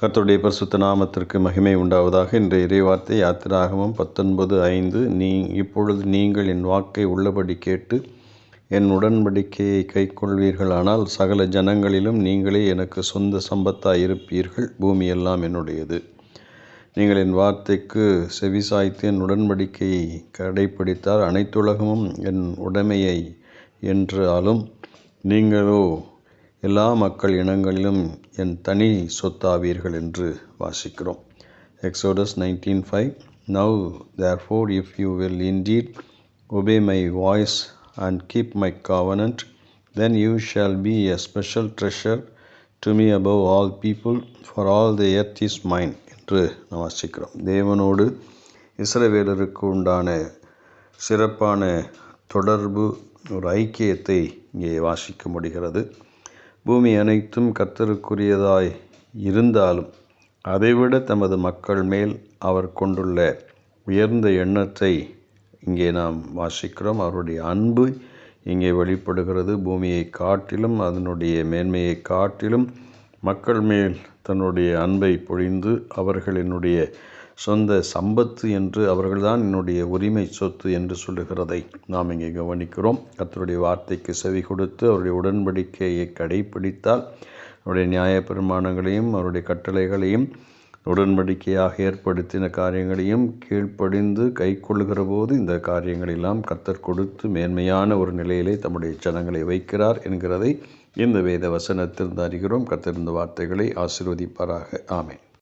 கர்த்தருடைய பரிசுத்த நாமத்திற்கு மகிமை உண்டாவதாக. இன்றைய இறைவார்த்தை யாத்திராகமம் பத்தொன்பது ஐந்து. நீ இப்பொழுது நீங்கள் என் வாக்கை உள்ளபடி கேட்டு என் உடன்படிக்கையை கைக்கொள்வீர்களானால் சகல ஜனங்களிலும் நீங்களே எனக்கு சொந்த சம்பத்தாக இருப்பீர்கள் பூமியெல்லாம் என்னுடையது. நீங்கள் என் வார்த்தைக்கு செவிசாய்த்து என் உடன்படிக்கையை கடைப்பிடித்தால் அனைத்துலகமும் என் உடைமையை என்றாலும் நீங்களோ எல்லா மக்கள் இனங்களிலும் என் தனி சொத்தாவீர்கள் என்று வாசிக்கிறோம். Exodus nineteen five now therefore if you will indeed obey my voice and keep my covenant then you shall be a special treasure to me above all people for all the earth is mine என்று நாம் வாசிக்கிறோம். தேவனோடு இஸ்ரவேலருக்கு உண்டான சிறப்பான தொடர்பு ஒரு ஐக்கியத்தை இங்கே வாசிக்க முடிகிறது. பூமி அனைத்தும் கர்த்தருக்குரியதாய் இருந்தாலும் அதைவிட தமது மக்கள் மேல் அவர் கொண்டுள்ள உயர்ந்த எண்ணத்தை இங்கே நாம் வாசிக்கிறோம். அவருடைய அன்பு இங்கே வெளிப்படுகிறது. பூமியை காட்டிலும் அதனுடைய மேன்மையை காட்டிலும் மக்கள் மேல் தன்னுடைய அன்பை பொழிந்து அவர்களினுடைய சொந்த சம்பத்து என்று அவர்கள்தான் என்னுடைய உரிமை சொத்து என்று சொல்லுகிறதை நாம் இங்கே கவனிக்கிறோம். கத்தருடைய வார்த்தைக்கு செவி கொடுத்து அவருடைய உடன்படிக்கையை கடைபிடித்தால் அவருடைய நியாய பெருமானங்களையும் அவருடைய கட்டளைகளையும் உடன்படிக்கையாக ஏற்படுத்தின காரியங்களையும் கீழ்ப்படிந்து கை போது இந்த காரியங்களெல்லாம் கத்தர் கொடுத்து மேன்மையான ஒரு நிலையிலே தம்முடைய ஜனங்களை வைக்கிறார் என்கிறதை இந்த வேத வசனத்திலிருந்து அறிகிறோம். கத்திருந்த வார்த்தைகளை ஆசிர்வதிப்பாராக. ஆமேன்.